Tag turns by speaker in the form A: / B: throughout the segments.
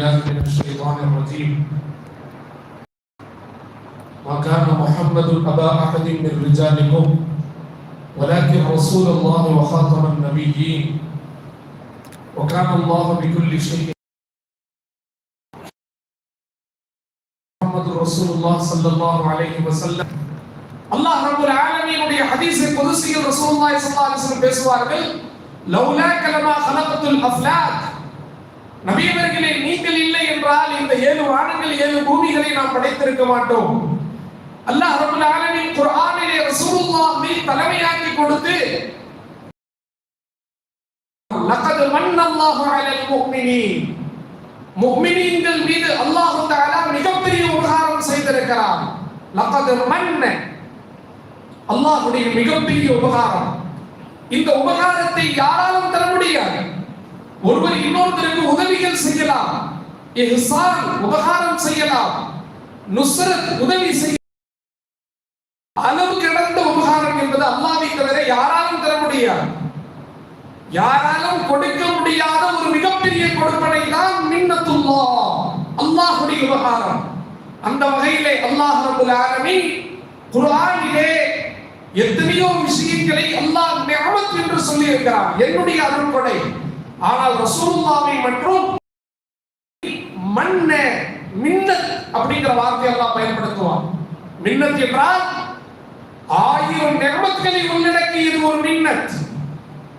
A: بالله من الشيطان الرجيم ما كان محمد أبا أحد من رجالكم ولكن رسول الله وخاتم النبيين وكان الله بكل شيء محمد رسول الله صلى الله عليه وسلم அல்லாஹ் ரப்பல் ஆலமீனுடைய ஹதீஸை குதுசியில் ரசூலுல்லாஹி ஸல்லல்லாஹு அலைஹி வஸல்லம் பேசுவார்கள் லௌலா கலமா ஹலகத்துல் அஃப்லாக் நபியவர்களே நீங்கள் இல்லை என்றால் இந்த ஏழு வானங்கள் ஏழு பூமிகளை நாம் படைத்திருக்க மாட்டோம். அல்லாஹ் ரபுல் ஆலமீன் குர்ஆனிலே ரசூலுல்லாஹை தலைமையாக்கி கொடுத்து லகத் மன்னல்லாஹு அலல் முஃமினீன். முஃமினீன்கள் மீது அல்லாஹ் தஆலா மிகப்பெரிய உபகாரம் செய்திருக்கிறார் லகத் மன்ன. அல்லாஹ்வுடைய மிகப்பெரிய உபகாரம். இந்த உபகாரத்தை யாராலும் தர முடியாது. ஒருவர் இன்னொருத்தருக்கு உதவிகள் செய்யலாம். உபகாரம் செய்யலாம். நுஸ்ரத் உதவி செய்ய அளவு கிடந்த உபகாரம் என்பது அல்லாவை தவிர யாராலும் தர முடியாது. யாராலும் கொடுக்க முடியாத ஒரு மிகப்பெரிய கொடுப்பனை தான் மின்னத்துல்லா. அல்லாஹுடைய உபகாரம். அந்த வகையிலே அல்லாஹ் ரப்பல் ஆலமீன் குர்ஆனிலே எத்தனையோ விஷயங்களை அல்லாஹ் நிஅமத் என்று சொல்லி இருக்கிறார் என்னுடைய அருள்கொடை. ஆனால் ரசூல்லாவை மற்றும் மண்ண மின்னத் அப்படிங்கிற வார்த்தையெல்லாம் பயன்படுத்துவான் மின்னத் என்றால் ஆயிரம் நிஅமத்களை உள்ளடக்கியது ஒரு மின்னத்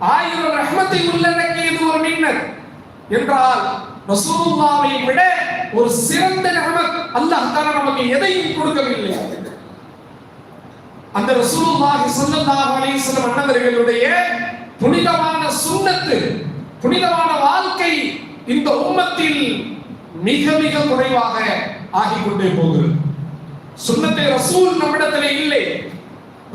A: ஆயிரம் ரஹ்மத்தை உள்ளடக்கியது ஒரு மின்னத் என்றால் ரசூலுல்லாவை விட ஒரு சிறந்த நிஅமத் அல்லாஹ் அந்த நமக்கு எதையும் கொடுக்கவில்லை. அந்த ரசூலுல்லாஹி ஸல்லல்லாஹு அலைஹி வஸல்லம் அன்னவர்களுடைய புனிதமான சுன்னத்து புனிதமான வாழ்க்கை இந்த உம்மத்தில் மிக மிக குறைவாக ஆகிக் கொண்டே போகிறது. சுண்ணத்தை ரசூல் நம்மிடத்திலே இல்லை.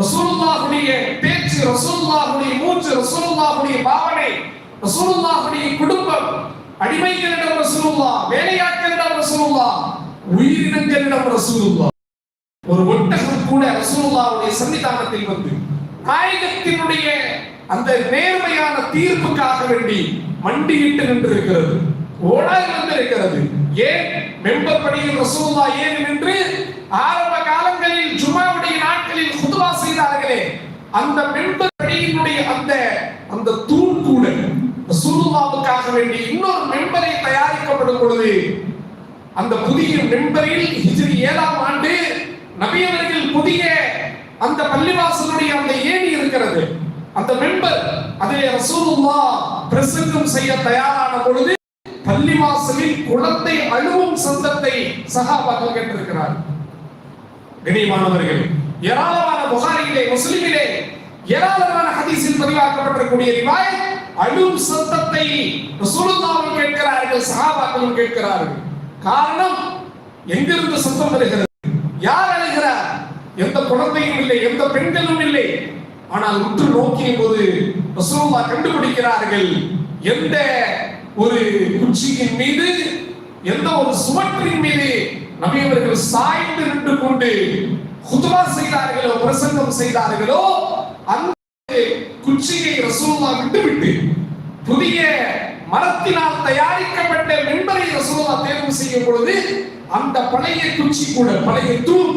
A: ரசூலுல்லாஹுடைய பேச்சு ரசூலுல்லாஹுடைய மூச்சு ரசூலுல்லாஹுடைய பாவனை ரசூலுல்லாஹுடைய குடும்பம் அடிமைகளிடம் ரசூலுல்லா வேலையாட்களிடம் ரசூலுல்லா உயிரினங்களிடம் ரசூலுல்லா ஒரு ஒட்டகம் கூட ரசூலுல்லாவுடைய சன்னிதானத்தில் வந்து நாயகத்தினுடைய அந்த நேர்மையான தீர்ப்புக்காக வேண்டி மண்டியிட்டு நின்றிருக்கிறது. ஓடாய் வந்திருக்கிறது. ஏன்? மெம்பர் படியில் ரசூல்லா ஏன் நின்று ஆரம்ப காலங்களில் ஜுமாவுடைய நாட்களில் குதுவா செய்தார்களே. அந்த மெம்பர் படியினுடைய அந்த அந்த தூண் கூட ரசூலுல்லாவுக்காக வேண்டி இன்னொரு மெம்பரை தயாரிக்கப்படும் பொழுது அந்த புதிய மெம்பரில் ஹிஜ்ரி ஏழாம் ஆண்டு நபியவர்கள் புதிய அந்த பள்ளிவாசலுடைய அந்த ஏணி இருக்கிறது. அந்த மெம்பர் அதை ரசூலுல்லா பிரசங்கம் செய்ய தயாரான பொழுது பள்ளிவாசலில் குளத்தை அழுவும் சந்தத்தை சகாபாக்கள் கேட்டிருக்கிறார். கண்ணியமானவர்கள் ஏராளமான புகாரியிலே முஸ்லிமிலே ஏராளமான ஹதீஸில் பதிவாக்கப்பட்டிருக்கக்கூடிய ரிவாய் அழும் சத்தத்தை ரசூலுல்லாவும் கேட்கிறார்கள் சகாபாக்களும் கேட்கிறார்கள். காரணம் எங்கிருந்து சத்தம் வருகிறது? யார் அழுகிறார்? எந்த குழந்தையும் இல்லை எந்த பெண்களும் இல்லை. ஆனால் உற்று நோக்கிய போது ரசூலுல்லா கண்டுபிடிக்கிறார்கள் எந்த ஒரு குச்சியின் மீது எந்த ஒரு சுவற்றின் மீது நபி அவர்கள் சாய்ந்து நின்று கொண்டு குதுவா செய்தார்களோ பிரசங்கம் செய்தார்களோ அந்த குச்சியை ரசூலுல்லா விட்டுவிட்டு புதிய மரத்தினால் தயாரிக்கப்பட்ட மென்பரை ரசூலுல்லா தேர்வு செய்யும் பொழுது அந்த பழைய குச்சி கூட பழைய தூண்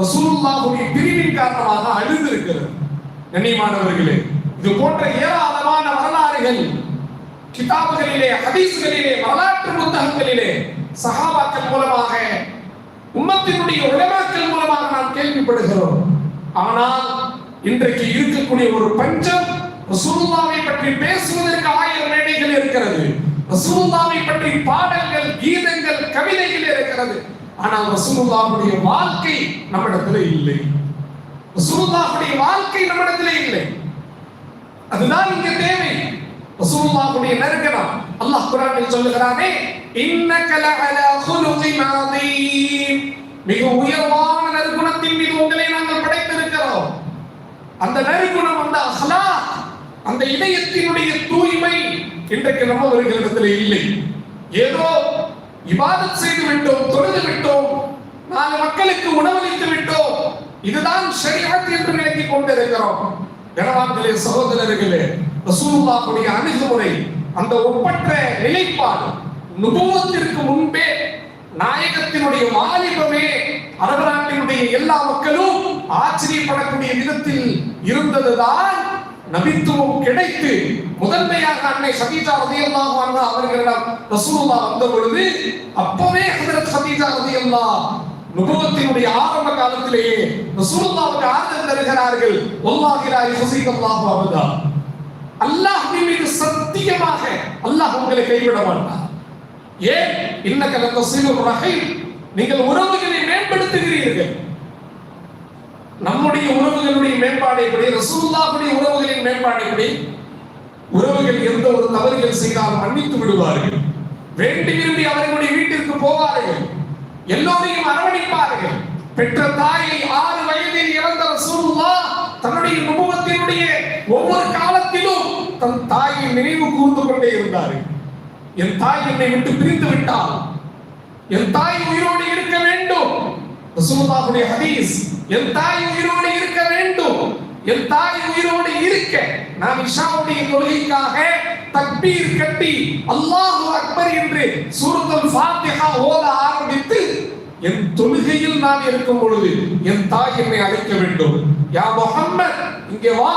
A: ரசூலுல்லாஹுடைய பிரிவின் காரணமாக அழுந்திருக்கிறது. கண்ணியமானவர்களே இது போன்ற ஏராளமான வரலாறுகள் கிதாபுகளிலே ஹதீஸ்களிலே வரலாற்று புத்தகங்களிலே சஹாபாக்கள் மூலமாக உம்மத்தினுடைய உலமாக்கள் மூலமாக நாம் கேள்விப்படுகிறோம். ஆனால் இன்றைக்கு இருக்கக்கூடிய ஒரு பஞ்சம் ரசூலுல்லாவை பற்றி பேசுவதற்கு ஆயிரம் மேடைகள் இருக்கிறது. ரசூலுல்லாவை பற்றி பாடல்கள் கீதங்கள் கவிதைகள் இருக்கிறது. ஆனால் ரசூலுல்லாவுடைய வாழ்க்கை நம்மிடத்தில் இல்லை. ரசூலுல்லாஹுடைய வாழ்க்கை நம்மிடத்திலே இல்லை. அதுதான் இங்க தேவை. ரசூலுல்லாஹுடைய நெருக்கடம் அல்லாஹ் குரானில் சொல்லுகிறானே இன்னக லஅலா குலுகின் அதீம் மிக உயர்வான நற்குணத்தின் மீது உங்களை நாங்கள் படைத்திருக்கிறோம். அந்த நற்குணம் அந்த அஹ்லா அந்த இதயத்தினுடைய தூய்மை இன்றைக்கு நம்மவர்களிடத்தில் இல்லை. ஏதோ இபாதத் செய்து விட்டோம் தொழுது விட்டோம் நாலு மக்களுக்கு உணவளித்து விட்டோம் இதுதான் ஷரியத் என்று நினைத்துக் கொண்டிருக்கிறோம். கனவான்களே சகோதரர்களே ரசூலுல்லாஹுடைய அணுகுமுறை அந்த ஒப்பற்ற நிலைப்பாடு நுபுவத்திற்கு முன்பே நாயகத்தினுடைய வாலிபமே அரபு நாட்டினுடைய எல்லா மக்களும் ஆச்சரியப்படக்கூடிய விதத்தில் இருந்ததுதான் நபித்துவம் கிடைத்து முதன்மையாக அன்னை சதீஜா ரதியல்லாஹு அன்ஹா அவர்களிடம் ரசூலுல்லாஹ் வந்த பொழுது அப்பவே ஹஜரத் சதீஜா ரதியல்லாஹ் நுபுவத்தினுடைய ஆரம்ப காலத்திலேயே ரசூலுல்லாஹ்வுக்கு ஆதரவு தருகிறார்கள். வல்லாஹி லா யுஸிகல்லாஹு அபதா அல்லாஹ் மீது சத்தியமாக அல்லாஹ் உங்களை கைவிட மாட்டார். ஏன்? இன்னக லதஸிலுர் ரஹீம். நீங்கள் உறவுகளை மேம்படுத்துகிறீர்கள். நம்முடைய உறவுகளுடைய மேம்பாடு எப்படி? ரசூலுல்லாஹ்வுடைய உறவுகளின் மேம்பாடு எப்படி? உறவுகள் எந்த ஒரு தவறுகள் செய்தால் மன்னித்து விடுவார்கள். வேண்டி விரும்பி அவர்களுடைய வீட்டிற்கு போவார்கள். எல்லோரையும் அரவணைப்பார்கள். பெற்ற தாயை ஆறு வயதில் இறந்த ரசூலுல்லாஹ் தன்னுடைய குடும்பத்தினுடைய ஒவ்வொரு காலத்திலும் தன் தாயை நினைவு கூர்ந்து கொண்டே இருந்தார்கள். என் தாய் என்னை விட்டு பிரிந்து விட்டால் என் தாய் உயிரோடு இருக்க வேண்டும். ரசூலுல்லாஹுடைய ஹதீஸ் என் தாய் உயிரோடு இருக்க வேண்டும். என் தாய் உயிரோடு இருக்க. நான் இஷாவுடைய தொழுகைக்காக தக்பீர் கட்டி அல்லாஹு அக்பர் என்று சூரத்துல் ஃபாத்திஹா ஓத ஆரம்பித்து என் தொழுகையில் நான் இருக்கும் பொழுது என் தாய் என்னை அழைக்க வேண்டும். யா முகம்மத் இங்கே வா.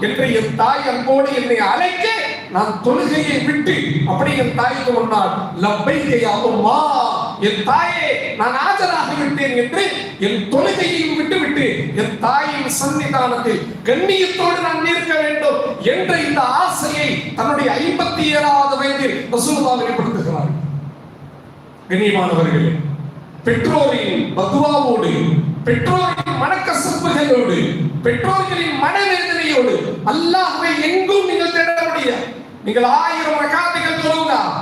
A: என்று என் தாய் அன்போடு என்னை அழைக்க நான் தொழுகையை விட்டு அப்படி என் தாய்க்கு முன்னால் லப்பைக்கை அம்மா என் தாயே நான் ஆஜராகி விட்டேன் என்று என் தொழுகையையும் விட்டுவிட்டு என் தாயின் சன்னிதானத்தில் கண்ணியத்தோடு நான் நிற்க வேண்டும் என்ற இந்த ஆசையை தன்னுடைய ஐம்பத்தி ஏழாவது வயதில் ரசூலுல்லா வெளிப்படுத்துகிறார். கண்ணியமானவர்களே பெற்றோரின் பதுவாவோடு பெற்றோரின் மனக்கசப்புகளோடு பெற்றோர்களின் மனவேதனையோடு அல்லாஹ்வை எங்கும் நீங்கள் தேட முடியாது நீங்கள் ஆயிரம் ரகாதிகள் தொழுகலாம்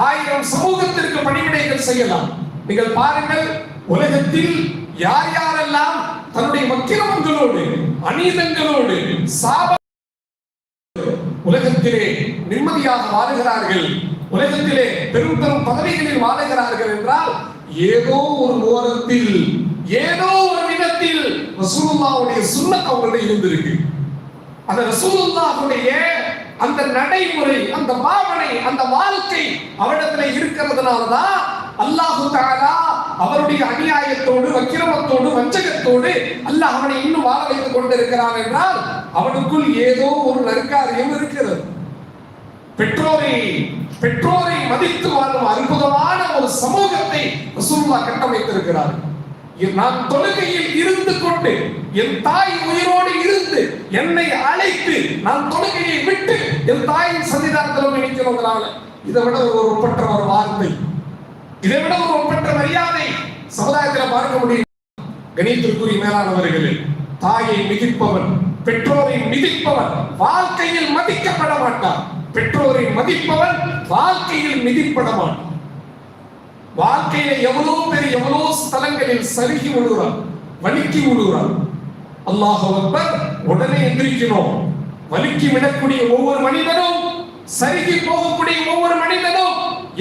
A: ஆயிரம் சமூகத்திற்கு பணிவிடைகள் செய்யலாம். நீங்கள் பாருங்கள் உலகத்தில் யார் யாரெல்லாம் தன்னுடைய வக்கிரமங்களோடு அநீதங்களோடு சாப உலகத்திலே நிம்மதியாக வாழுகிறார்கள் உலகத்திலே பெரும் பெரும் பதவிகளில் வாழுகிறார்கள் என்றால் ஏதோ ஒரு ஓரத்தில் ஏதோ ஒரு விதத்தில் ரசூலுல்லாவுடைய சுண்ணத் அவங்களிடம் இருந்திருக்கு. அந்த ரசூலுல்லாவுடைய அந்த நடைமுறை அந்த பாவனை அந்த வாழ்க்கை அவரிடத்துல இருக்கிறதுனால தான் அல்லாஹு தஆலா அவருடைய அநியாயத்தோடு வக்கிரமத்தோடு வஞ்சகத்தோடு அல்லாஹ் அவனை இன்னும் வாழ வைத்துக் கொண்டிருக்கிறான் என்றால் அவனுக்குள் ஏதோ ஒரு நற்காரியம் இருக்கிறது. பெற்றோரை பெற்றோரை மதித்து வாழும் அற்புதமான ஒரு சமூகத்தை ரசூல்லா கட்டமைத்திருக்கிறார். நான் தொழுகையில் இருந்து கொண்டு என் தாய் உயிரோடு இருந்து என்னை அழைத்து நான் தொழுகையை விட்டு என் தாயின் சன்னிதானத்தில் நினைக்கிறோங்கிறாங்க இதை விட ஒரு ஒப்பற்ற ஒரு வார்த்தை. இதை விட ஒரு ஒப்பற்ற மரியாதை சமுதாயத்தில் பார்க்க முடியும். கணித்திற்குரிய மேலானவர்களே தாயை மிதிப்பவன் பெற்றோரை மிதிப்பவன் வாழ்க்கையில் மதிக்கப்பட மாட்டான். பெற்றோரை மதிப்பவன் வாழ்க்கையில் மிதிப்படவான் வாழ்க்கையில எவ்வளோ பேர் எவ்வளோ ஸ்தலங்களில் சருகி விழுகிறான் வலிக்கி விழுகிறான் அல்லாஹ் உடனே எந்திரிக்கணும். வலிக்கி விடக்கூடிய ஒவ்வொரு மனிதனும் சருகி போகக்கூடிய ஒவ்வொரு மனிதனும்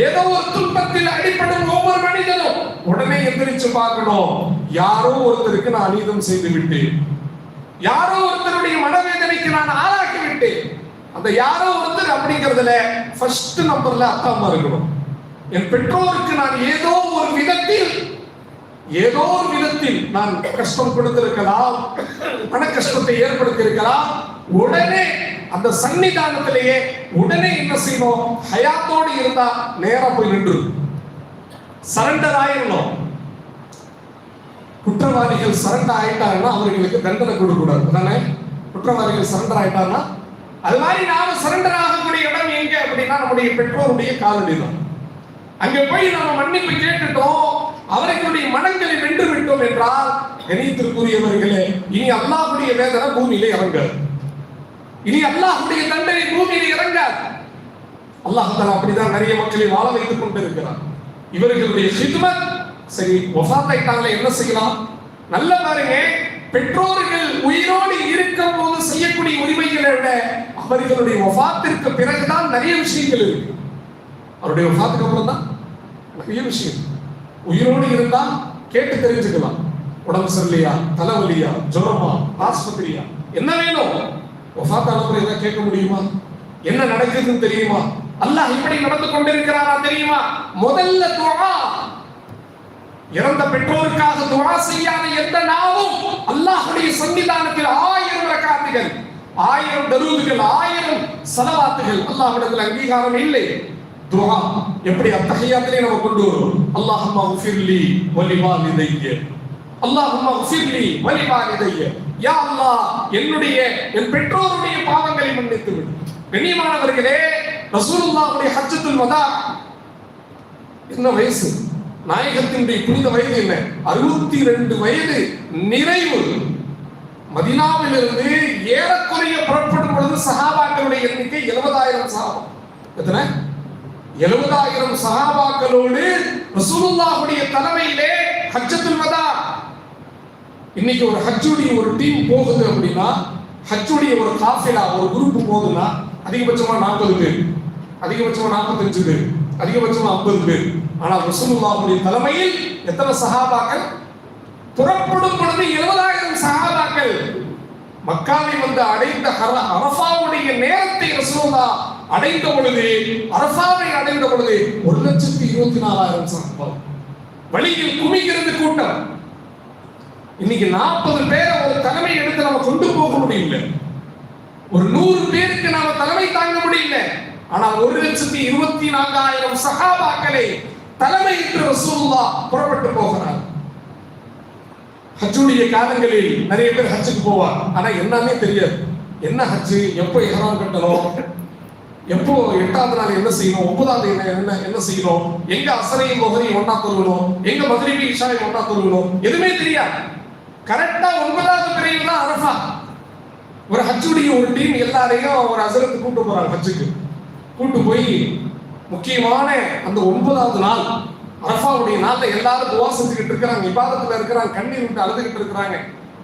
A: ஏதோ ஒரு துன்பத்தில் அடிப்படும் ஒவ்வொரு மனிதனும் உடனே எந்திரிச்சு பார்க்கணும். யாரோ ஒருத்தருக்கு நான் அநீதம் செய்து விட்டேன். யாரோ ஒருத்தருடைய மனவேதனைக்கு நான் ஆளாக்கி விட்டேன். அந்த யாரோ ஒருத்தர் அப்படிங்கிறதுல ஃபர்ஸ்ட் நம்பர்ல அப்பா அம்மா இருக்கணும். என் பெற்றோருக்கு நான் ஏதோ ஒரு விதத்தில் ஏதோ ஒரு விதத்தில் நான் கஷ்டம் கொடுத்திருக்கலாம் மன கஷ்டத்தை ஏற்படுத்தி இருக்கலாம் உடனே அந்த சன்னிதானத்திலேயே உடனே என்ன செய்யணும்? ஹயாத்தோடு இருந்தா நேரா போய் நின்று. சரண்டர் ஆயிடணும் குற்றவாளிகள் சரண்டர் ஆயிட்டாங்கன்னா அவர்களுக்கு தண்டனை கொடுக்க கூடாது தானே குற்றவாளிகள் சரண்டர் ஆயிட்டாங்கன்னா அது மாதிரி நாம சரண்டர் ஆகக்கூடிய இடம் எங்க அப்படின்னா நம்முடைய பெற்றோருடைய காலடி தான் அங்க போய் நம்ம மன்னிப்பு கேட்டுட்டோம். அவர்களுடைய மனங்களை வென்று விட்டோம் என்றால் கணித்திற்குரியவர்களே இனி அல்லாஹுடைய வேதனை பூமியிலே இறங்காது. இனி அல்லாஹுடைய தண்டனை பூமியிலே இறங்காது. அல்லாஹ் அப்படிதான் நிறைய மக்களை வாழ வைத்துக் கொண்டிருக்கிறார் இவர்களுடைய ஹித்மத் சரி வஃபாத்தாயிட்டாங்களே என்ன செய்யலாம்? நல்ல பாருங்க பெற்றோர்கள் உயிரோடு இருக்கும் போது செய்யக்கூடிய உரிமைகளை விட அவர்களுடைய ஒஃபாத்திற்கு பிறகுதான் நிறைய விஷயங்கள் இருக்கு. அவருடைய வஃபாத்துக்கு அப்புறம் தான் நிறைய விஷயம். உயிரோடு இருந்தால் கேட்டு தெரிஞ்சுக்கலாம். உடம்பு சரியில்லையா? தலைவலியா? ஜுரமா? ஆஸ்பத்திரியா? என்ன வேணும்? வஃபாத்தான அப்புறம் எதாவது கேட்க முடியுமா? என்ன நடக்குதுன்னு தெரியுமா? அல்லாஹ் இப்படி நடந்து கொண்டிருக்கிறாரா தெரியுமா? முதல்ல துவா. இறந்த பெற்றோருக்காக துவா செய்யாத எந்த நாவும் அல்லாஹுடைய சன்னிதானத்தில் ஆயிரம் ரக்காத்துகள். ஆயிரம் தருவதுகள் ஆயிரம் சலவாத்துகள் அல்லாஹ்விடத்தில் அங்கீகாரம் இல்லை. துஆ எப்படி அத்தகையாத்திலே நம்ம கொண்டு வரும்? அல்லாஹும்ம உஃபிர்லி வலிவாலிதைய. அல்லாஹும்ம உஃபிர்லி வலிவாலிதைய. யா அல்லாஹ் என்னுடைய என் பெற்றோருடைய பாவங்களை மன்னித்து விடு கண்ணியமானவர்களே ரசூலுல்லாஹ்வுடைய ஹஜ்ஜத்துல் வதா. என்ன வயசு? நாயகத்தினுடைய புனித வயது என்ன? அறுபத்தி ரெண்டு வயது நிறைவு. மதினாவிலிருந்து ஏறக்குறைய புறப்படும் பொழுது சகாபாக்களுடைய எண்ணிக்கை எழுபதாயிரம் சகாபம். எத்தனை? எழுபதாயிரம் சகாபாக்களோடு ரசூலுல்லாஹுடைய தலைமையிலே ஹஜ்ஜத்துல் வதா. இன்னைக்கு ஒரு ஹஜ்ஜுடைய ஒரு டீம் போகுது அப்படின்னா ஹஜ்ஜுடைய ஒரு காஃபிலா ஒரு குரூப் போகுதுன்னா அதிகபட்சமா நாற்பது பேர் அதிகபட்சமா நாற்பத்தஞ்சு பேர் அதிகபட்சமா ஐம்பது பேர் ஆனா ரசூலுல்லாஹுடைய தலைமையில் எத்தனை சஹாபாக்கள் புறப்படும் பொழுது எழுபதாயிரம் சகாபாக்கள் மக்காவை வந்து அடைந்த ஹர- நேரத்தை ரசூலுல்லா அடைந்த பொழுது அரஃபாவை அடைந்த பொழுது ஒரு லட்சத்தி இருபத்தி நாலாயிரம் சஹாபா வழியில் குமிகிறது கூட்டம். இன்னைக்கு நாற்பது பேரை ஒரு தலைமை எடுத்து நம்ம கொண்டு போக முடியல. ஒரு நூறு பேருக்கு நாம தலைமை தாங்க முடியல. ஆனா ஒரு லட்சத்தி இருபத்தி நான்காயிரம் சகாபாக்களை தலைமை என்று ரசூல்லா புறப்பட்டு போகிறார் ஹஜ்ஜுடைய காலங்களில் நிறைய பேர் ஹஜ்ஜுக்கு போவார் ஆனா என்னமே தெரியாது. என்ன ஹஜ்ஜு? எப்போ இஹராம் கட்டணும்? எப்போ எட்டாவது நாள் என்ன செய்யணும்? ஒன்பதாவது என்ன என்ன என்ன செய்யணும்? எங்க அசரையும் மதுரையும் ஒன்னா தொழுகணும்? எங்க மதுரை இஷாவையும் ஒன்னா தொழுகணும்? எதுவுமே தெரியாது. கரெக்டா ஒன்பதாவது பிரிவு தான் அரஃபா. ஒரு ஹஜ்ஜுடைய ஒரு டீம் எல்லாரையும் ஒரு அசரத்து கூட்டு போறாங்க ஹஜ்ஜுக்கு. கூட்டு போய் முக்கியமான அந்த ஒன்பதாவது நாள் ரஃபாவுடைய நாளில் எல்லாரும் துவா செஞ்சுக்கிட்டு இருக்கிறாங்க விவாதத்தில் இருக்கிறாங்க கண்ணீர் விட்டு அழுதுகிட்டு இருக்கிறாங்க.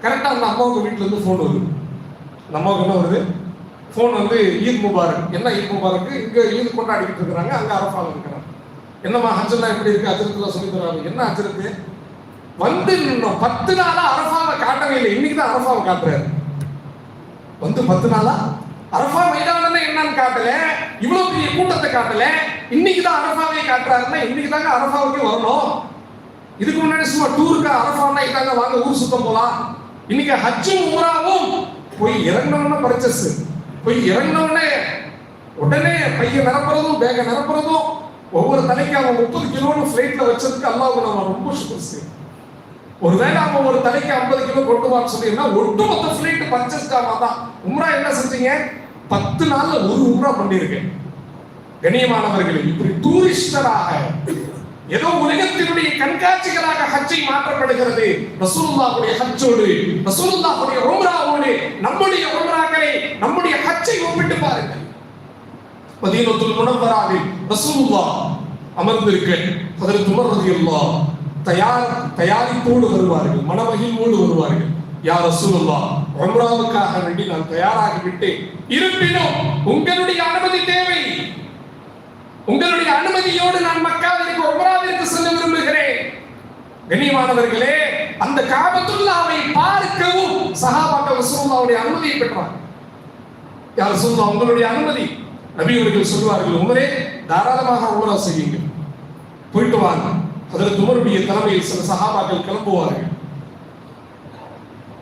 A: கரெக்டாக அந்த அம்மாவுக்கு வீட்டிலேருந்து இருந்து வருது. அந்த அம்மாவுக்கு என்ன வருது? ஃபோன் வந்து ஈத் முபாரக் என்ன ஈத் முபாரக் இங்கே ஈத் கொண்டாடிக்கிட்டு இருக்கிறாங்க அங்கே அரஃபாவில் இருக்கிறாங்க. என்னம்மா ஹஜ்ஜெல்லாம் எப்படி இருக்கு? அஜரத்தில் சொல்லி தராங்க. என்ன அஜரத்து வந்து இன்னும் பத்து நாளாக அரஃபாவை காட்டவே இல்லை. இன்னைக்கு தான் அரஃபாவை காட்டுறாரு. வந்து பத்து நாளா? அரஃபா மைதானம் என்னன்னு காட்டல. இவ்வளவு பெரிய கூட்டத்தை காட்டல. இன்னைக்கு தான் அரஃபாவை காட்டுறாருன்னா இன்னைக்கு தாங்க அரஃபாவுக்கு வரணும். இதுக்கு முன்னாடி சும்மா டூருக்கு அரஃபான்னா இதாங்க வாங்க ஊர் சுத்தம் போலாம். இன்னைக்கு ஹஜ்ஜும் உமராவும் போய் இறங்கினோம்னா பர்ச்சஸ். போய் இறங்கினோடனே உடனே பையன் நிரப்புறதும் பேக நிரப்புறதும் ஒவ்வொரு தலைக்கு அவன் முப்பது கிலோன்னு ஃபிளைட்ல வச்சதுக்கு அல்லாவுக்கு நம்ம ரொம்ப சுகர் ஒருவேளை அவன் ஒரு தலைக்கு ஐம்பது கிலோ கொட்டுவான்னு சொன்னீங்கன்னா ஒட்டுமொத்த ஃபிளைட் பர்ச்சேஸ் ஆமா தான் உம்ரா என்ன செஞ்சீங்க? பத்து நாள்ல ஒரு உம்ரா பண்ணியிருக்கேன். கண்ணியமானவர்களே இப்படி டூரிஸ்டராக ஏதோ உலகத்தினுடைய கண்காட்சிகளாக ஹஜ்ஜை மாற்றப்படுகிறது. ரசூலுல்லாஹுடைய ஹஜ்ஜோடு ரசூலுல்லாஹுடைய உம்ராவோடு நம்முடைய உம்ராக்களை நம்முடைய ஹஜ்ஜை ஒப்பிட்டு பாருங்கள். மதீனத்துல் முனவ்வராவில் ரசூலுல்லாஹ் அமர்ந்திருக்க அதற்கு உமர் ரலியல்லாஹ் தயார் தயாரிப்போடு வருவார்கள் மனமகிழ்வோடு வருவார்கள். யார் ரசூலுல்லாஹ் உம்ராவுக்காக வேண்டி நான் தயாராகி விட்டேன் இருப்பினும் உங்களுடைய அனுமதி தேவை. உங்களுடைய அனுமதியோடு நான் மக்காவிற்கு உம்ராவிற்கு செல்ல விரும்புகிறேன். கண்ணியமானவர்களே அந்த காபத்துல்லாவை பார்க்கவும் சஹாபாக்கள் ரசூலுல்லாஹ்வுடைய அனுமதியை பெற்றார் யார் ரசூலுல்லாஹ் உங்களுடைய அனுமதி. நபியவர்கள் சொல்வார்கள் உமரே தாராளமாக உமரா செய்யுங்கள். போயிட்டு வாங்க. அதற்கு உமருடைய தலைமையில் சில சகாபாக்கள் கிளம்புவார்கள்.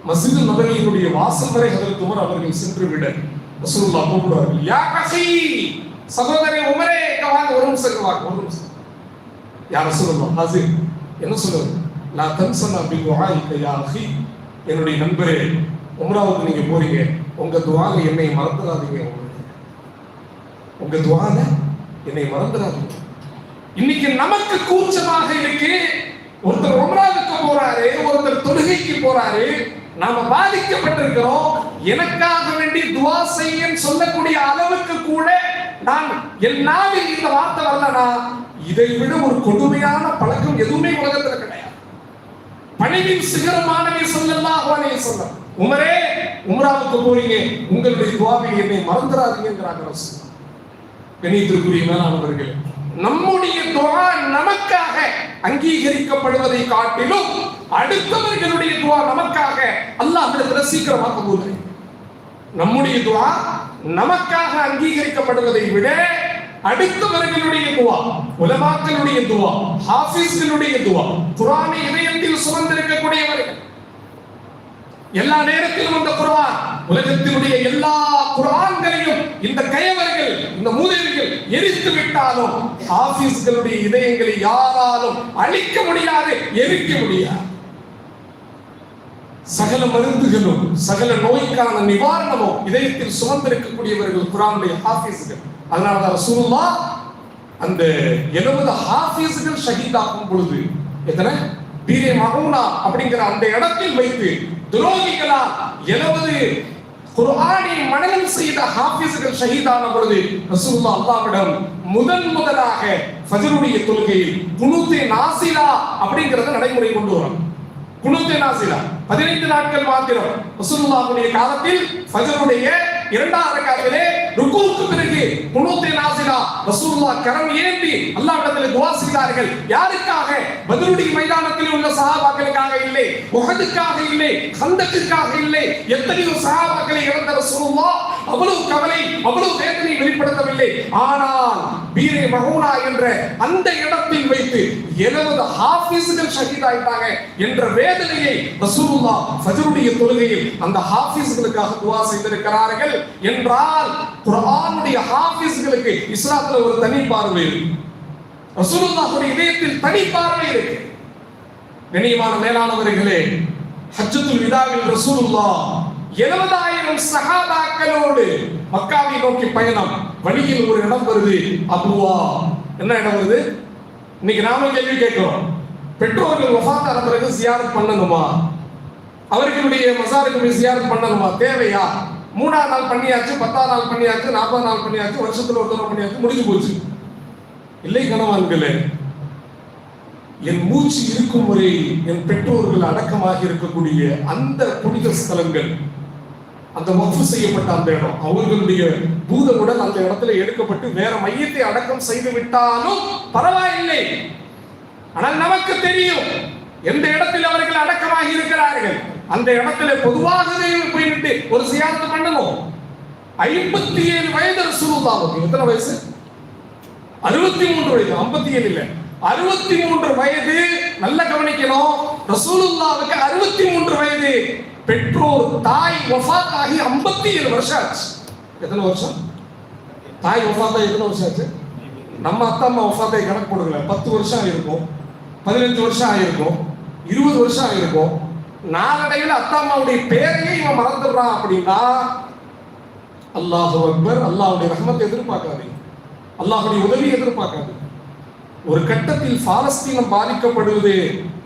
A: மசிது நபரியினுடைய வாசல் வரை அதற்கு உமர் அவர்கள் சென்று விட ரசூலுல்லாஹ் கூப்பிடுவார்கள் யா கசி சகோதரி உமரே இங்க வாங்க ஒரு நிமிஷம் இருக்குவாங்க ஒரு நிமிஷம். யா ரசூலுல்லாஹ் ஹாசிர் என்ன சொல்லுவது நான் தன்சனா பி துஆஇக யா அஹி என்னுடைய நண்பரே உம்ராவுக்கு நீங்க போறீங்க. உங்க துவாக என்னை மறந்துடாதீங்க. உங்க துவாக என்னை மறந்துடாதீங்க. இன்னைக்கு நமக்கு கூச்சமாக இருக்கு. ஒருத்தர் உம்ராவுக்கு போறாரு ஒருத்தர் தொழுகைக்கு போறாரு. நாம பாதிக்கப்பட்டிருக்கிறோம். எனக்காக வேண்டி துவா செய்யன்னு சொல்லக்கூடிய அளவுக்கு கூட நான் என் நாவில் இந்த வார்த்தை வரலனா இதை விட ஒரு கொடுமையான பழக்கம் எதுவுமே உலகத்தில் கிடையாது. பணிவின் சிகரமானவை சொல்லலாம் அவனே சொல்ல உமரே உமராவுக்கு போறீங்க. உங்களுடைய துவாவை என்னை மறந்துடாதீங்கிறாங்க ரசூல். கணித்திற்குரிய மேலானவர்கள் நம்முடைய துவா நமக்காக அங்கீகரிக்கப்படுவதை காட்டிலும் அடுத்தவர்களுடைய துவா நமக்காக அல்லாஹ் சீக்கிரமாக்கு போகுது நம்முடைய துவா நமக்காக அங்கீகரிக்கப்படுவதை விட அடுத்தவர்களுடைய துவா உலமாக்களுடைய துவா ஹாஃபிஸ்களுடைய துவா குரானை இதயத்தில் சுமந்திருக்கக்கூடியவர்கள். எல்லா நேரத்திலும் அந்த குரான் உலகத்தினுடைய எல்லா குரான்களையும் இந்த கயவர்கள் இந்த மூதேவிகள் எரித்து விட்டாலும் ஹாஃபிஸ்களுடைய இதயங்களை யாராலும் அழிக்க முடியாது எரிக்க முடியாது. சகல மருந்துகளும் சகல நோய்க்கான நிவாரணமும் இதயத்தில் சுமந்திருக்கக்கூடியவர்கள் குரானுடைய ஹாஃபீஸ்கள். அதனாலதான் ரசூலுல்லாஹ் அந்த எழுபது ஹாஃபீஸ்கள் ஷஹீதாகும் பொழுது எத்தனை? பீரே மகூனா அப்படிங்கிற அந்த இடத்தில் வைத்து துரோகிகளா எழுபது குர்ஆனை மனநம் செய்த ஹாஃபிஸ்கள் ஷஹீதான பொழுது ரசூலுல்லாஹ் அல்லாஹ்விடம் முதன் முதலாக ஃபஜ்ருடைய தொழுகையில் குனூத்தே நாசிலா அப்படிங்கறத நடைமுறை கொண்டு வரும் குனூத்தே நாசிலா பதினைந்து நாட்கள் மாத்திரம் ரசூலுல்லாஹ்வுடைய காலத்தில் ஃபஜ்ருடைய இரண்டாவது ரக்காத்திலே ருக்குவுக்கு பிறகு குனூத்தே நாசிலா ரசூலுல்லா கரம் ஏந்தி அல்லாஹ்விடத்தில் துஆ செய்தார்கள். யாருக்காக? பத்ருடைய மைதானத்தில் உள்ள சஹாபாக்கள் இல்லை உஹதுக்காக இல்லை சந்தத்திற்காக இல்லை. எத்தனையோ சகாபாக்களை இழந்த ரசூலுல்லா அவ்வளவு கவலை அவ்வளவு வேதனை வெளிப்படுத்தவில்லை. ஆனால் பீரே மகூனா என்ற அந்த இடத்தில் வைத்து எழுபது ஹாஃபிஸ்கள் ஷஹீதாயிட்டாங்க என்ற வேதனையை ரசூலுல்லா ஃபஜ்ருடைய தொழுகையில் அந்த ஹாஃபிஸ்களுக்காக துவா செய்திருக்கிறார்கள் என்றால் குர்ஆனுடைய ஹாஃபிஸ்களுக்கு இஸ்லாத்துல ஒரு தனி பார்வை இருக்கு. ரசூலுல்லாஹுடைய இதயத்தில் தனி பார்வை இருக்கு. கண்ணியமான மேலானவர்களே ஹஜ்ஜத்துல் விதாவில் ரசூலுல்லா எழுபதாயிரம் சஹாபாக்களோடு மக்காவை நோக்கி பயணம். வழியில் ஒரு இடம் வருது அபுவா என்ன இடம் வருது? இன்னைக்கு நாம கேள்வி கேட்கிறோம். பெற்றோர்கள் வஃபாத்தான பிறகு சியாரத் பண்ணணுமா? அவர்களுடைய மசாருக்கு போய் சியாரத் பண்ணணுமா? தேவையா? மூணாம் நாள் பண்ணியாச்சு பத்தாம் நாள் பண்ணியாச்சு நாற்பது நாள் பண்ணியாச்சு வருஷத்துல ஒரு தடவை பண்ணியாச்சு முடிஞ்சு போச்சு. இல்லை கனவான்களே என் மூச்சு இருக்கும் வரை என் பெற்றோர்கள் அடக்கமாக இருக்கக்கூடிய அந்த புனித ஸ்தலங்கள் அந்த வக்ஃபு செய்யப்பட்ட அந்த இடம் அவர்களுடைய பூத உடல் அந்த இடத்துல எடுக்கப்பட்டு வேற மையத்தை அடக்கம் செய்து விட்டாலும் பரவாயில்லை. ஆனால் நமக்கு தெரியும் எந்த இடத்தில் அவர்கள் அடக்கமாக இருக்கிறார்கள். அந்த இடத்துல பொதுவாகவே போயிட்டு ஒரு சியாரத்தை பண்ணணும் ஐம்பத்தி ஏழு வயது ரசூலுல்லாவுக்கு. எத்தனை வயசு? அறுபத்தி மூன்று வயது ஐம்பத்தி ஏழு இல்லை. அறுபத்தி மூன்று வயது நல்ல கவனிக்கணும். ரசூலுல்லாவுக்கு அறுபத்தி மூன்று வயது. பெற்றோர் தாய் ஒஃபாத் ஆகி ஐம்பத்தி ஏழு வருஷம் ஆச்சு. எத்தனை வருஷம்? தாய் வஃபாத் ஆகி எத்தனை வருஷம் ஆச்சு? நம்ம அத்தா அம்மா வஃபாத்தை கணக்கு போடுங்கள பத்து வருஷம் ஆகிருக்கும் பதினஞ்சு வருஷம் ஆகியிருக்கும் இருபது வருஷம் ஆகிருக்கும் நாளடைவில் அத்தா அம்மாவுடைய பேரையே இவன் மறந்துடுறான் அப்படின்னா அல்லாஹ் அக்பர் அல்லாஹுடைய ரஹமத்தை எதிர்பார்க்காதீங்க. அல்லாஹ்வுடைய உதவி எதிர்பார்க்காது ஒரு கட்டத்தில் பாலஸ்தீனம் பாதிக்கப்படுவது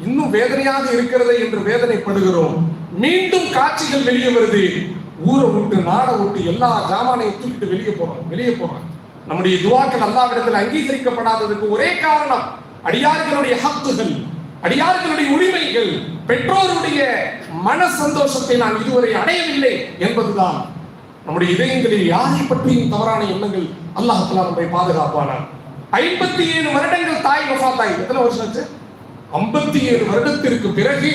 A: இன்னும் வேதனையாக இருக்கிறது என்று வேதனைப்படுகிறோம். மீண்டும் காட்சிகள் வெளியே வருது. ஊரை விட்டு நாடை விட்டு எல்லா ஜாமானையும் தூக்கிட்டு வெளியே போறோம் வெளியே போறோம் நம்முடைய துவாக்கள் அல்லாவிடத்தில் அங்கீகரிக்கப்படாததுக்கு ஒரே காரணம் அடியார்களுடைய ஹத்துகள் அடியார்களுடைய உரிமைகள் பெற்றோருடைய மன சந்தோஷத்தை நான் இதுவரை அடையவில்லை என்பதுதான். நம்முடைய இதயங்களில் யாரை பற்றியும் தவறான எண்ணங்கள் அல்லாஹ் நம்மை பாதுகாப்பானான். ஐம்பத்தி ஏழு வருடங்கள் தாய் வஃபாத்தாய் எத்தனை வருஷம் ஆச்சு? ஐம்பத்தி ஏழு வருடத்திற்கு பிறகு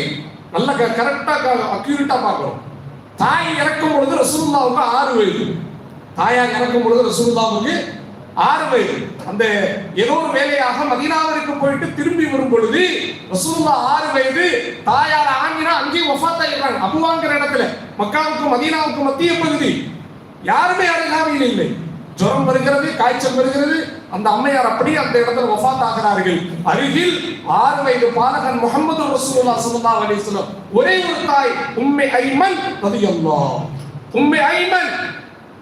A: நல்ல கரெக்டா அக்யூரேட்டா பார்க்கணும். தாய் இறக்கும் பொழுது ரசூல்லாவுக்கு ஆறு வயது. தாயாக இறக்கும் பொழுது ரசூல்லாவுக்கு ஆறு வயது. அந்த ஏதோ ஒரு வேலையாக மதீனாவிற்கு போயிட்டு திரும்பி வரும் பொழுது ரசூல்லா ஆறு வயது. தாயார் ஆங்கினா அங்கேயும் வஃபாத்தாயிருக்காங்க அபுவாங்கிற இடத்துல மக்காவுக்கும் மதீனாவுக்கும் மத்திய பகுதி. யாருமே அருகாமையில் இல்லை. ஜுரம் வருகிறது காய்ச்சல் வருகிறது. அந்த அம்மையார் அப்படியே அந்த இடத்துல வஃபாத் ஆகிறார்கள் அருகில் ஆறு வயது பாலகன் முகமது ரசூலுல்லாஹ் சுல்லா அலைஹி ஒரே ஒரு தாய் உம்மே ஐமன் ரலியல்லாஹ் உம்மே ஐமன்.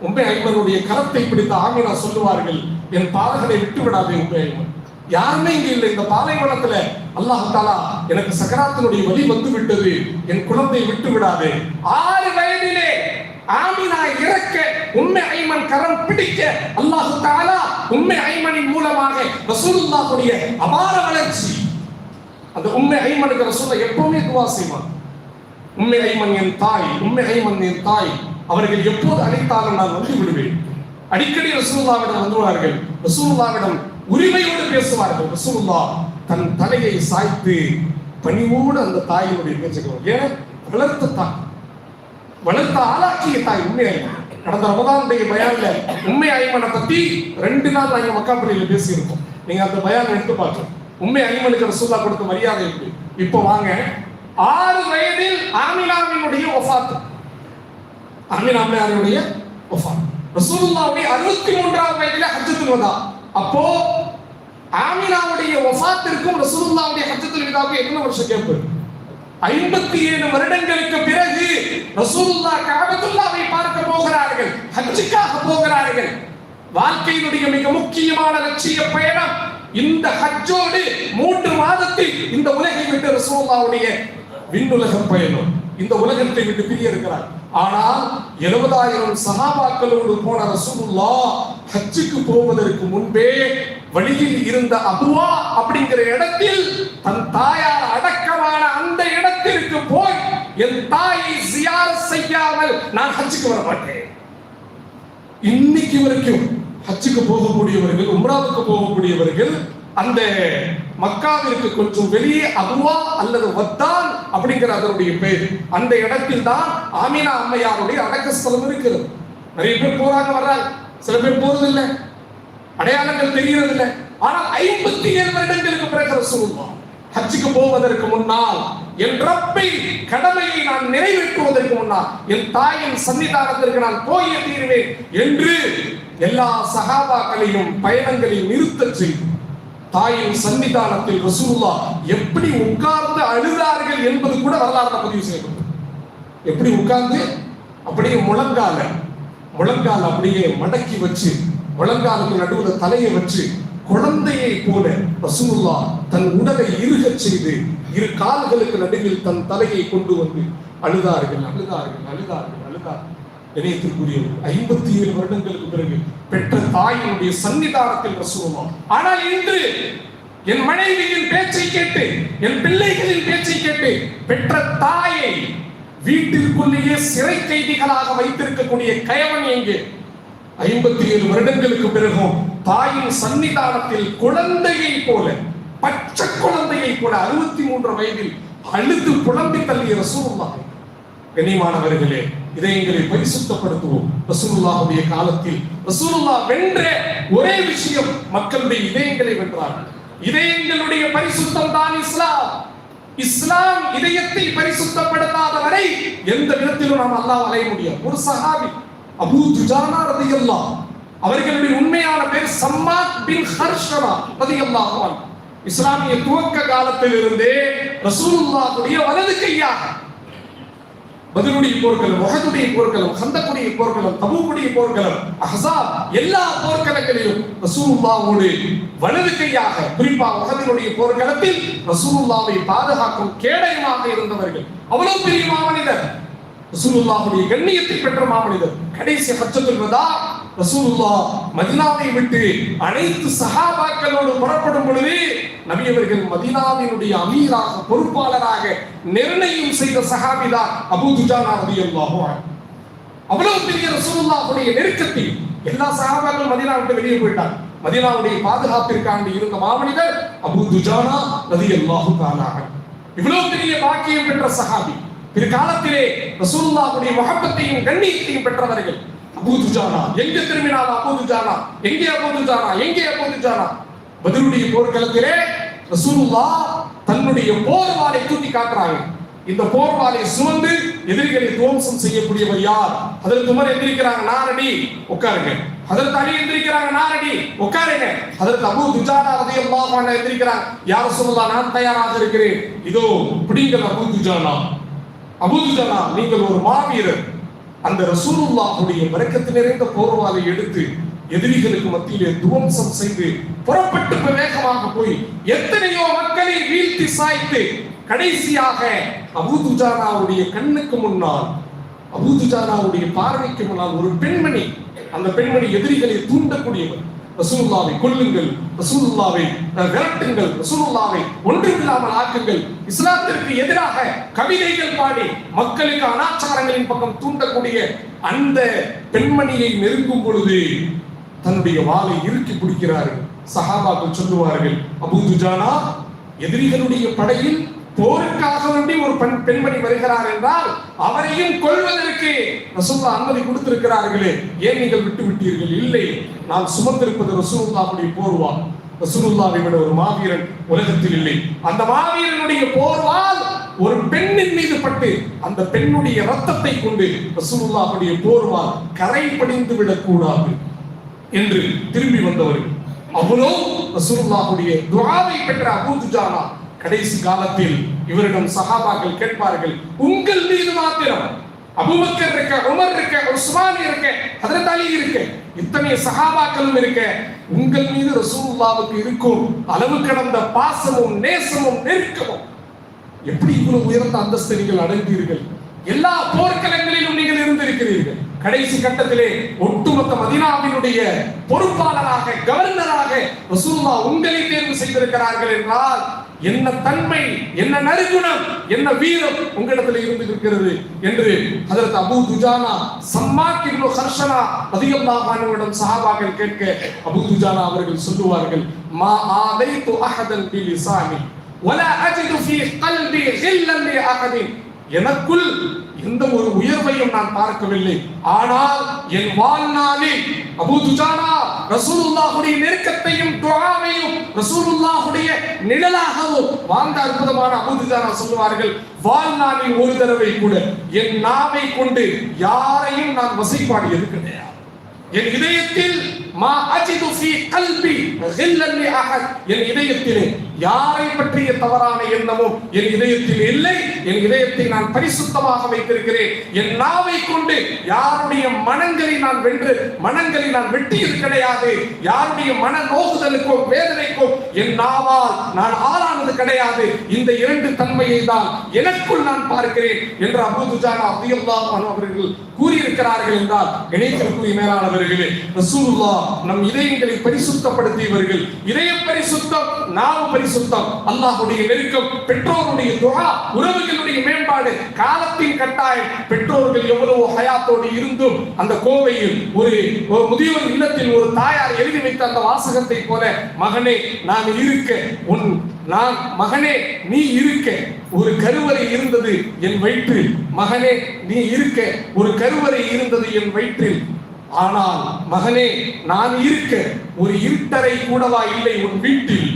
A: உம்மே ஐமனுடைய கரத்தை பிடித்த ஆமினா சொல்லுவார்கள் என் பாலகனை விட்டு விடாதே உம்மே ஐமன். யாருமே இங்க இல்லை. இந்த பாலைவனத்துல அல்லாஹாலா எனக்கு சக்கராத்தினுடைய வழி வந்து விட்டது என் குழந்தை விட்டு விடாதே ஆறு வயதிலே ஆமினா இறக்க உண்மை ஐமன் கரம் பிடிக்க அல்லாஹ் தாலா உண்மை ஐமனின் மூலமாக ரசூலுல்லாஹுடைய அபார வளர்ச்சி. அந்த உண்மை ஐமனுக்கு ரசூலை எப்பவுமே துவா செய்வான். உண்மை ஐமன் என் தாய் உண்மை ஐமன் என் தாய். அவர்கள் எப்போது அழைத்தாலும் நான் வந்து விடுவேன். அடிக்கடி ரசூல்லாவிடம் வந்துவார்கள் ரசூல்லாவிடம் உரிமையோடு பேசுவார்கள். ரசூல்லா தன் தலையை சாய்த்து பணிவோடு அந்த தாயினுடைய பேச்சுக்கிறோம் ஏன்? வளர்த்த தான் வளர்த்த ஆளாக்கிய தாய் உண்மை ஐமன் கடந்த ரமதானுடைய பயான்ல உண்மை ஐமனை பத்தி ரெண்டு நாள் நாங்க மக்காப்பள்ளியில பேசியிருக்கோம். நீங்க அந்த பயான் எடுத்து பார்க்கணும். உண்மை ஐமனுக்கு ரசூல்லா கொடுத்த மரியாதை இருக்கு இப்போ வாங்க. ஆறு வயதில் ஆமினாவினுடைய ஒஃபாத்து ஆமினாவினுடைய ஒஃபாத் ரசூலுல்லாவுடைய அறுபத்தி மூன்றாவது வயதில ஹஜ்ஜத்துல் வதா. அப்போ ஆமினாவுடைய ஒஃபாத்திற்கும் ரசூலுல்லாவுடைய ஹஜ்ஜத்துல் வதாவுக்கும் எத்தனை வருஷம் கேட்பு ஐம்பத்தி ஏழு வருடங்களுக்கு பிறகு ரசூலுல்லா காபத்துல்லாவை பார்க்க போகிறார்கள் ஹஜ்ஜுக்காக போகிறார்கள். வாழ்க்கையினுடைய மிக முக்கியமான லட்சிய பயணம் இந்த ஹஜ்ஜோடு மூன்று மாதத்தில் இந்த உலகை விட்டு ரசூலுல்லாவுடைய விண்ணுலக பயணம். இந்த உலகத்தை விட்டு பிரிய இருக்கிறார். ஆனால் எழுபதாயிரம் சகாபாக்களோடு போன ரசூலுல்லா ஹஜ்ஜுக்கு போவதற்கு முன்பே வழியில் இருந்த அதுவா அப்படிங்கிற இடத்தில் தன் தாயார் அடக்கமான அந்த இடத்திற்கு போய் என் தாயை ஜியாரத் செய்யாமல் நான் ஹஜ்ஜுக்கு வர மாட்டேன். இன்னைக்கு வரைக்கும் ஹஜ்ஜுக்கு போகக்கூடியவர்கள் உம்ராவுக்கு போகக்கூடியவர்கள் அந்த மக்காவிற்கு கொஞ்சம் வெளியே அதுவா அல்லது வத்தான் அப்படிங்கிற அதனுடைய பெயர் அந்த இடத்தில் தான் ஆமினா அம்மையாருடைய அடக்கஸ்தலம் இருக்கிறது. நிறைய பேர் போறாங்க வர்றாங்க. சில பேர் போறதில்லை. அடையாளங்கள் தெரியறதில்லை ஆனால் ஐம்பத்தி ஏழு வருடங்களுக்கு பிறகு ரசூலுல்லாஹ் ஹஜ்ஜுக்கு போவதற்கு முன்னால் என் ரப்பை கடமையை நான் நிறைவேற்றுவதற்கு முன்னால் என் தாயின் சன்னிதானத்திற்கு நான் போயே தீருவேன் என்று எல்லா சகாபாக்களையும் பயணங்களையும் நிறுத்த செய்யும் தாயின் சன்னிதானத்தில் ரசூல்லா எப்படி உட்கார்ந்து அழுதார்கள் என்பது கூட வரலாறு பதிவு செய்யப்பட்டது. எப்படி உட்கார்ந்து அப்படியே முழங்கால முழங்கால் அப்படியே மடக்கி வச்சு முழங்காலுக்கு நடுவுல தலையை வச்சு குழந்தையை போல ரசூலுல்லா தன் உடலை இருகச் செய்து இரு கால்களுக்கு நடுவில் தன் தலையை கொண்டு வந்து அழுதார்கள் அழுதார்கள் அழுதார்கள் அழுதார்கள். இணையத்திற்குரியவர் ஐம்பத்தி ஏழு வருடங்களுக்கு பிறகு பெற்ற தாயினுடைய சன்னிதானத்தில் ரசூலுல்லா ஆனால் இன்று என் மனைவியின் பேச்சை கேட்டு என் பிள்ளைகளின் பேச்சை கேட்டு பெற்ற தாயை வீட்டிற்குள்ளேயே சிறை கைதிகளாக வைத்திருக்கக்கூடிய கயவன் எங்கே? ஐம்பத்தி ஏழு வருடங்களுக்கு பிறகும் தாயின் சன்னிதானத்தில் குழந்தையை போல பச்சை குழந்தையை போல அறுபத்தி மூன்று வயதில் அழுது குழந்தை தள்ளிய ரசூலுல்லாஹ். கனிமானவர்களே இதயங்களை பரிசுத்தப்படுத்துவோம். ரசூலுல்லாஹுடைய காலத்தில் ரசூலுல்லா வென்ற ஒரே விஷயம் மக்களுடைய இதயங்களை வென்றார்கள் இதயங்களுடைய பரிசுத்தம் தான் இஸ்லாம். இஸ்லாம் இதயத்தை பரிசுத்தப்படுத்தாத வரை எந்த விதத்திலும் நாம் அல்லாஹ் அலைய முடியாது. ஒரு சஹாபி அபு துஜானா ரலியல்லாஹ் அவர்களுடைய உண்மையான பேர் சம்மாத் பின் ஹர்ஷமா ரதி அன்ஹு. இஸ்லாமிய துவக்க காலத்தில் இருந்தே ரசூலுல்லாஹுடைய வலது கையாக பதிலுடைய போர்களும் உஹதுடைய போர்களும் சந்தக்குடைய போர்களும் தபூக்குடைய போர்களும் அஹசாப் எல்லா போர்க்களங்களிலும் ரசூலுல்லாவோடு வலது கையாக குறிப்பா உஹதினுடைய போர்க்களத்தில் ரசூலுல்லாவை பாதுகாக்கும் கேடயமாக இருந்தவர்கள். அவ்வளவு பெரிய மாமனிதர். ரசூலுல்லாஹுடைய கண்ணியத்தை பெற்ற மாமனிதர். கடைசி பட்சத்தில் வதா ரசூலுல்லாஹ் மதினாவை விட்டு அனைத்து சகாபாக்களோடு புறப்படும் பொழுது நபியவர்கள் மதினாவினுடைய அமீராக பொறுப்பாளராக நிர்ணயம் செய்த சஹாபிதான் அபூ துஜானா ரலியல்லாஹு அவ்வளவு பெரிய ரசூலுல்லாஹுடைய நெருக்கத்தில் எல்லா சஹாபாக்களும் மதினா விட்டு வெளியே போயிட்டார் மதினாவுடைய பாதுகாப்பிற்காண்டி இருந்த மாமனிதர் அபூ துஜானா ரலியல்லாஹு அல்லாஹு இவ்வளவு பெரிய பாக்கியம் பெற்ற சஹாபி. பிற்காலத்திலே ரசூலுல்லாஹுடைய முகப்பத்தையும் கண்ணியத்தையும் பெற்றவர்கள். அபூ துஜானா எங்க திரும்பினாலும் அபூ எங்கே அபூ ஜானா எங்கே அபூ துஜானா பதிலுடைய போர்க்களத்திலே ரசூலுல்லாஹ் தன்னுடைய போர்வாளை தூக்கி காட்டுறாங்க. இந்த போர்வாளை சுமந்து எதிரிகளை துவம்சம் செய்யக்கூடியவர் யார்? அதற்கு உமர் எந்திரிக்கிறாங்க நாரடி உட்காருங்க. அதற்கு அலி எந்திரிக்கிறாங்க நாரடி உட்காருங்க. அதற்கு அபூ துஜானா அதை எல்லாம் எந்திரிக்கிறாங்க யார் சொல்லலாம் நான் தயாராக இருக்கிறேன். இதோ பிடிங்கள் அபு துஜானா அபுதுஜனா நீங்கள் ஒரு மாவீரர். அந்த ரசூலுல்லாஹுடைய பரக்கத்து நிறைந்த போர்வாலை எடுத்து எதிரிகளுக்கு மத்தியிலே துவம்சம் செய்து புறப்பட்டு வேகமாக போய் எத்தனையோ மக்களை வீழ்த்தி சாய்த்து கடைசியாக அபூதுஜானாவுடைய கண்ணுக்கு முன்னால் அபூதுஜானாவுடைய பார்வைக்கு முன்னால் ஒரு பெண்மணி அந்த பெண்மணி எதிரிகளை தூண்டக்கூடியவர் ரசூலுல்லாவை கொல்லுங்கள் ரசூலுல்லாவை விரட்டுங்கள் ரசூலுல்லாவை ஒன்றுமில்லாமல் ஆக்குங்கள். இஸ்லாத்திற்கு எதிராக கவிதைகள் பாடி மக்களுக்கு அனாச்சாரங்களின் பக்கம் தூண்டக்கூடிய அந்த பெண்மணியை நெருங்கும் பொழுது தன்னுடைய வாளை இறுக்கி பிடிக்கிறார்கள். சஹாபாக்கள் சொல்லுவார்கள் அபூதுஜானா எதிரிகளுடைய படையில் போருக்காக வேண்டி ஒரு பெண் பெண்மணி வருகிறார் என்றால் அவரையும் கொள்வதற்கு ரசூல்லா அனுமதி கொடுத்திருக்கிறார்களே. ஏன் நீங்கள் விட்டு விட்டீர்கள்? இல்லை. நான் சுமந்திருப்பது ரசூல்லாவுடைய போர்வா ரசூலுல்லாவை விட ஒரு மாவீரன் உலகத்தில் இல்லை. அந்த மாவீரனுடைய போர்வால் ஒரு பெண்ணின் மீது பட்டு அந்த பெண்ணுடைய ரத்தத்தை கொண்டு ரசூலுல்லாவுடைய போர்வால் கரை படிந்து விடக்கூடாது என்று திரும்பி வந்தவர்கள் அவ்வளோ ரசூலுல்லாஹுடைய துஆவை பெற்ற அபூ கடைசி காலத்தில் இவரிடம் சஹாபாக்கள் கேட்பார்கள் உங்கள் மீது மாத்திரம் அபுபக்கர் இருக்க உமர் இருக்க உஸ்மான் இருக்க ஹஜரத் அலி இருக்க இத்தனை சகாபாக்களும் இருக்க? உங்கள் மீது ரசூலுல்லாவுக்கு இருக்கும் அளவு கடந்த பாசமும் நேசமும் நெருக்கமும். எப்படி இவ்வளவு உயர்ந்த அந்தஸ்து நீங்கள் அடைந்தீர்கள்? எல்லா போர்க்களங்களிலும் நீங்கள் இருந்திருக்கிறீர்கள். கடைசி கட்டத்திலே ஒட்டுமொத்த மதினாவினுடைய பொறுப்பாளராக கவர்னராக ரசூல்லா உங்களை தேர்வு செய்திருக்கிறார்கள் என்றால் என்ன தன்மை என்ன நறுகுணம் என்ன வீரம் உங்களிடத்தில் இருந்து இருக்கிறது என்று அதற்கு அபு துஜானா சம்மாக் இப்னு ஹர்ஷனா ரதியல்லாஹு அன்ஹுவிடம் சஹாபாக்கள் கேட்க அபு துஜானா அவர்கள் சொல்லுவார்கள் மா ஆதைத்து அஹதன் பி லிசானி வலா அஜிது ஃபீ கல்பி ஹில்லன் லி எனக்குள் எந்த ஒரு உயர்வையும் நான் பார்க்கவில்லை. ஆனால் என் வாழ்நாளில் அபு துஜானா ரசூலுல்லாஹுடைய நெருக்கத்தையும் துஆவையும் ரசூலுல்லாஹுடைய நிழலாகவும் வாழ்ந்த அற்புதமான அபு துஜானா சொல்லுவார்கள் வாழ்நாளில் ஒரு தடவை கூட என் நாவை கொண்டு யாரையும் நான் வசைப்பாடியது கிடையாது. என் இதயத்தில் மா அஜிது ஃபீ கல்பி லி அஹத். என் இதயத்திலே யாரை பற்றிய தவறான எண்ணமும் என் இதயத்தில் இல்லை. என் இதயத்தை நான் பரிசுத்தமாக வைத்திருக்கிறேன். என் நாவை கொண்டு யாருடைய மனங்களை நான் வென்று மனங்களை நான் வெட்டியது கிடையாது. யாருடைய மன நோக்குதலுக்கோ வேதனைக்கோ என் நாவால் நான் ஆளானது கிடையாது. இந்த இரண்டு தன்மையை தான் எனக்குள் நான் பார்க்கிறேன் என்று அபூ துஜானா ரலியல்லாஹு அவர்கள் கூறியிருக்கிறார்கள் என்றால் இணைத்திற்குரிய மேலானவர்களே ரசூலுல்லாஹ் நம் இதயங்களை பரிசுத்தப்படுத்தியவர்கள். இதய பரிசுத்தம் நாவு பரிசுத்தம். அல்லாஹுடைய நெருக்கம் பெற்றோருடைய துஆ உறவுகளுடைய மேம்பாடு காலத்தின் கட்டாயம். பெற்றோர்கள் எவ்வளவு ஹயாத்தோடு இருந்தும் அந்த கோவையில் ஒரு ஒரு முதியோர் இல்லத்தில் ஒரு தாயார் எழுதி வைத்த அந்த வாசகத்தை போல மகனே நான் இருக்க உன் நான் மகனே நீ இருக்க. ஒரு கருவறை இருந்தது என் வயிற்றில். மகனே நீ இருக்க. ஒரு கருவறை இருந்தது என் வயிற்றில். ஆனால் மகனே நான் இருக்க ஒரு இருட்டறை கூடவா இல்லை உன் வீட்டில்?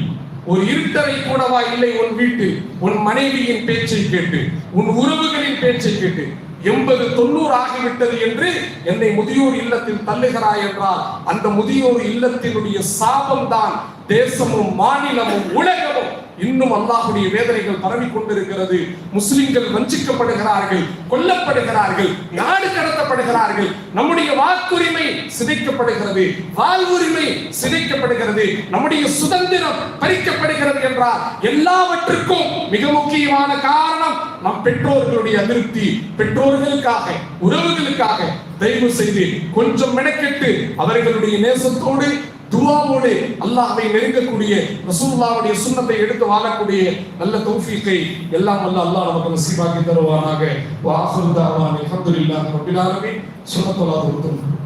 A: ஒரு இருட்டறை கூடவா இல்லை உன் வீட்டில்? உன் மனைவியின் பேச்சை கேட்டு உன் உறவுகளின் பேச்சை கேட்டு எண்பது தொண்ணூறு ஆகிவிட்டது என்று என்னை முதியோர் இல்லத்தில் தள்ளுகிறாய் என்றால் அந்த முதியோர் இல்லத்தினுடைய சாபம் தான் தேசமும் மாநிலமும் உலகமும். இன்னும் அல்லாஹுடைய வேதனைகள் பரவி கொண்டிருக்கிறது முஸ்லிம்கள் வஞ்சிக்கப்படுகிறார்கள் கொல்லப்படுகிறார்கள் நாடு கடத்தப்படுகிறார்கள். நம்முடைய வாக்குரிமை சிதைக்கப்படுகிறது. வாழ்வுரிமை சிதைக்கப்படுகிறது. நம்முடைய சுதந்திரம் பறிக்கப்படுகிறது என்றால் எல்லாவற்றுக்கும் மிக முக்கியமான காரணம் நம் பெற்றோர்களுடைய அதிருப்தி. பெற்றோர்களுக்காக உறவுகளுக்காக தயவு செய்து கொஞ்சம் மெனக்கெட்டு அவர்களுடைய நேசத்தோடு துவாவோடு அல்லாஹை நெருங்கக்கூடிய ரசூல்லாவுடைய சுன்னத்தை எடுத்து வாழக்கூடிய நல்ல தௌஃபீக்கை எல்லாம் வல்ல அல்லாஹ் நமக்கு நசீபாக்கி தருவானாக. வா தாவான் அல்ஹம்துலில்லாஹி ரப்பில் ஆலமீன். சுன்னத்துல்லாஹ்